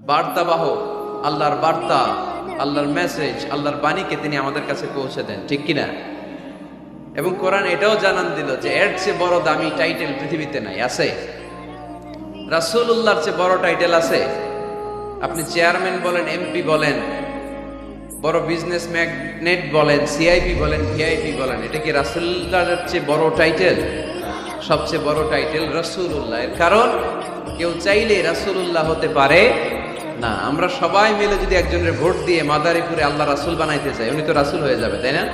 বার্তাবাহ আল্লাহর বার্তা, আল্লাহর মেসেজ আল্লাহর বাণীকে তিনি আমাদের কাছে পৌঁছে দেন, ঠিক কিনা? এবং কোরআন এটাও জানান দিল যে, এর চেয়ে বড় দামি টাইটেল পৃথিবীতে নাই, আছে? রাসূলুল্লাহর চেয়ে বড় টাইটেল আছে? আপনি চেয়ারম্যান বলেন এমপি বলেন, বড় বিজনেস ম্যাগনেট বলেন সিআইপি বলেন ভিআইপি বলেন, এটা কি রাসূলুল্লাহর চেয়ে বড় টাইটেল সবচেয়ে বড় টাইটেল রাসূলুল্লাহ। এর কারণ, কেউ চাইলে রাসূলুল্লাহ হতে পারে না, আমরা সবাই মিলে যদি একজনের ভোট দিয়ে মাদারীপুরে আল্লাহ রাসূল বানাইতে চাই, উনি তো রাসূল হয়ে যাবে, তাই না?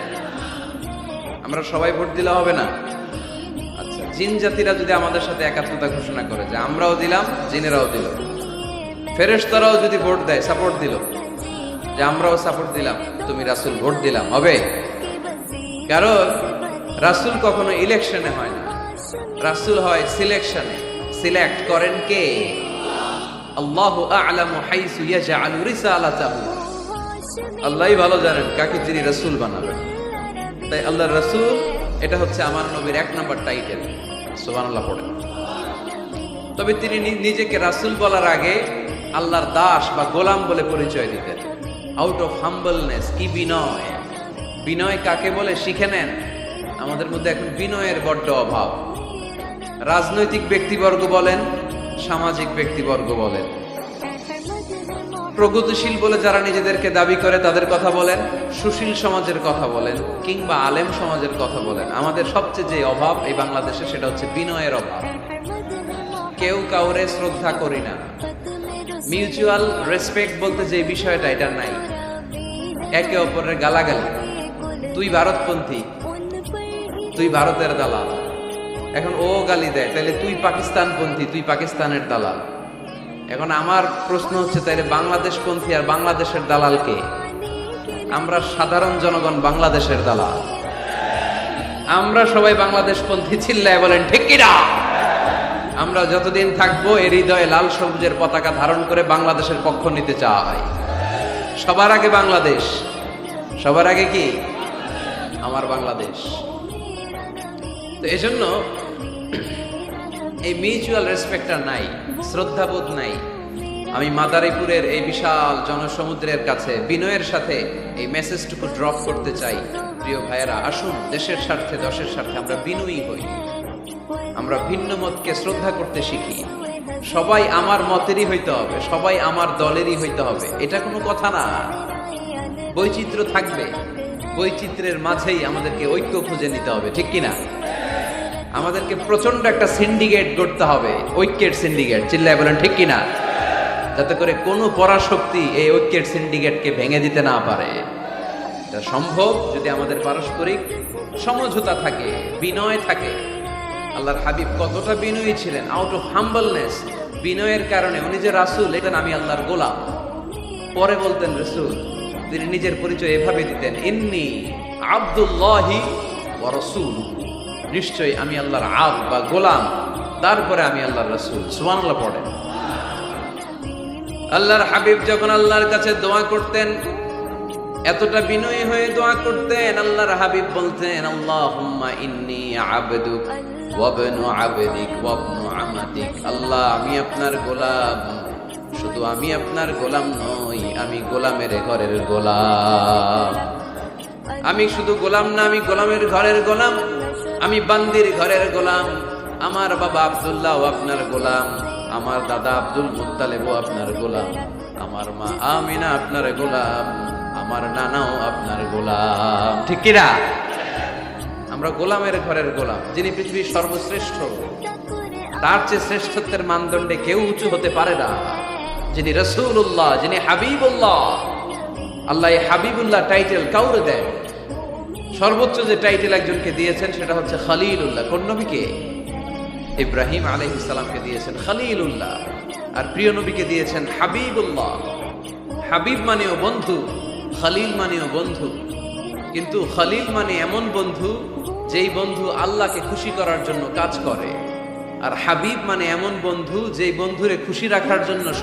আমরা সবাই ভোট দিলে হবে না। আচ্ছা জিন জাতিরা যদি আমাদের সাথে একাত্মতা ঘোষণা করে, যে আমরাও দিলাম, জিনেরাও দিল। ফেরেশতারাও যদি ভোট দেয় সাপোর্ট দিল। যে আমরাও সাপোর্ট দিলাম, তুমি রাসূল, ভোট দিলাম, হবে। কারণ, রাসূল কখনো ইলেকশনে হয় না। রাসূল হয় সিলেকশনে সিলেক্ট করেন কে? আল্লাহু আ'লামু হাইসু ইয়াজআলু রিসালাতাহু। আল্লাহই ভালো জানেন কাকে তিনি রাসূল বানাবেন। তাই আল্লাহ রাসূল, এটা হচ্ছে আমার নবীর এক নম্বর টাইটেল সুবহানাল্লাহ পড়েন। তবে তিনি নিজেকে রাসূল বলার আগে আল্লাহর দাস বা গোলাম বলে পরিচয় দিতেন। আউট অফ হাম্বলনেস কি বিনয়? বিনয় কাকে বলে শিখে নেন? আমাদের মধ্যে এখন বিনয়ের বড্ড অভাব। রাজনৈতিক ব্যক্তিবর্গ বলেন সামাজিক ব্যক্তিবর্গ বলেন প্রগতিশীল বলে যারা নিজেদেরকে দাবি করে তাদের কথা বলেন সুশীল সমাজের কথা বলেন কিংবা আলেম সমাজের কথা বলেন। আমাদের সবচেয়ে যে অভাব এই বাংলাদেশে সেটা হচ্ছে বিনয়ের অভাব। কেউ কাউরে শ্রদ্ধা করি না। মিউচুয়াল রেসপেক্ট বলতে যে বিষয়টা এটা নাই। একে অপরের গালাগালি। তুই ভারতপন্থী তুই ভারতের দালাল। এখন ও গালি দেয় তাহলে তুই পাকিস্তানপন্থী, তুই পাকিস্তানের দালাল। এখন আমার প্রশ্ন হচ্ছে, তাইলে বাংলাদেশপন্থী আর বাংলাদেশের দালাল কে? আমরা সাধারণ জনগণ বাংলাদেশের দালাল। আমরা সবাই বাংলাদেশপন্থী, চিল্লায় বলেন, ঠিক কিনা? আমরা যতদিন থাকব এর হৃদয়ে লাল সবুজের পতাকা ধারণ করে বাংলাদেশের পক্ষ নিতে চাই। সবার আগে বাংলাদেশ। সবার আগে কি? আমার বাংলাদেশ। তো এজন্য এই মিউচুয়াল রেসপেক্টটা নাই, শ্রদ্ধাবোধ নাই। আমি মাদারীপুরের এই বিশাল জনসমুদ্রের কাছে বিনয়ের সাথে এই মেসেজটুকু ড্রপ করতে চাই। প্রিয় ভাইয়েরা, আসুন, দেশের স্বার্থে, দশের স্বার্থে আমরা বিনয়ী হই। আমরা ভিন্ন মতকে শ্রদ্ধা করতে শিখি। সবাই আমার মতেরই হইতে হবে, সবাই আমার দলেরই হইতে হবে। এটা কোনো কথা না। বৈচিত্র্য থাকবে। বৈচিত্র্যের মাঝেই আমাদেরকে ঐক্য খুঁজে নিতে হবে, ঠিক কিনা? আমাদেরকে প্রচণ্ড একটা সিন্ডিকেট করতে হবে, ঐক্যের সিন্ডিকেট চিল্লায় বলেন, ঠিক কিনা? যাতে করে কোনো পরাশক্তি এই ঐক্যের সিন্ডিকেটকে ভেঙে দিতে না পারে। এটা সম্ভব যদি আমাদের পারস্পরিক সমঝোতা থাকে, বিনয় থাকে। আল্লাহর হাবিব কতটা বিনয়ী ছিলেন আউট অফ হাম্বলনেস বিনয়ের কারণে উনি যে রাসুল, এটা আমি আল্লাহর গোলাম। পরে বলতেন, রসুল, তিনি নিজের পরিচয় এভাবে দিতেন, ইন্নি আব্দুল্লাহি রাসূল নিশ্চয়ই আমি আল্লাহর আব বা গোলাম। তারপরে আমি আল্লাহর রসুল। সুবহানাল্লাহ পড়েন। আল্লাহর হাবিব যখন আল্লাহর কাছে দোয়া করতেন, এতটা বিনয়ী হয়ে দোয়া করতেন, আল্লাহর হাবিব বলতেন, আল্লাহুম্মা ইন্নী আবদুক ওয়া ইবনু আবদিক ওয়া ইবনু আমাতিক আল্লাহ, আমি আপনার গোলাম। শুধু আমি আপনার গোলাম নই, আমি গোলামের ঘরের গোলাম। আমি শুধু গোলাম না, আমি গোলামের ঘরের গোলাম। আমি বান্দির ঘরের গোলাম, আমার বাবা আব্দুল্লাহ আপনার গোলাম, আমার দাদা আব্দুল মুত্তালেব আপনার গোলাম, আমার মা আমিনা আপনার গোলাম, আমার নানাও আপনার গোলাম। ঠিক কিনা আমরা গোলামের ঘরের গোলাম, যিনি পৃথিবীর সর্বশ্রেষ্ঠ। তার চেয়ে শ্রেষ্ঠত্বের মানদণ্ডে কেউ উঁচু হতে পারে না। যিনি রসুল্লাহ যিনি হাবিবুল্লাহ, আল্লাহ হাবিবুল্লাহ টাইটেল কাউরে দেন সর্বোচ্চ যে টাইটেল একজনকে দিয়েছেন, সেটা হচ্ছে খালিলুল্লাহ। কোন নবীকে? ইব্রাহিম আলহ ইসলামকে দিয়েছেন খালিলুল্লাহ। আর প্রিয় নবীকে দিয়েছেন হাবিবুল্লাহ। হাবিব মানেও বন্ধু, খালিল মানেও বন্ধু। কিন্তু খালিল মানে এমন বন্ধু, যেই বন্ধু আল্লাহকে খুশি করার জন্য কাজ করে। আর হাবিব মানে এমন বন্ধু, যেই বন্ধুরে খুশি রাখার জন্য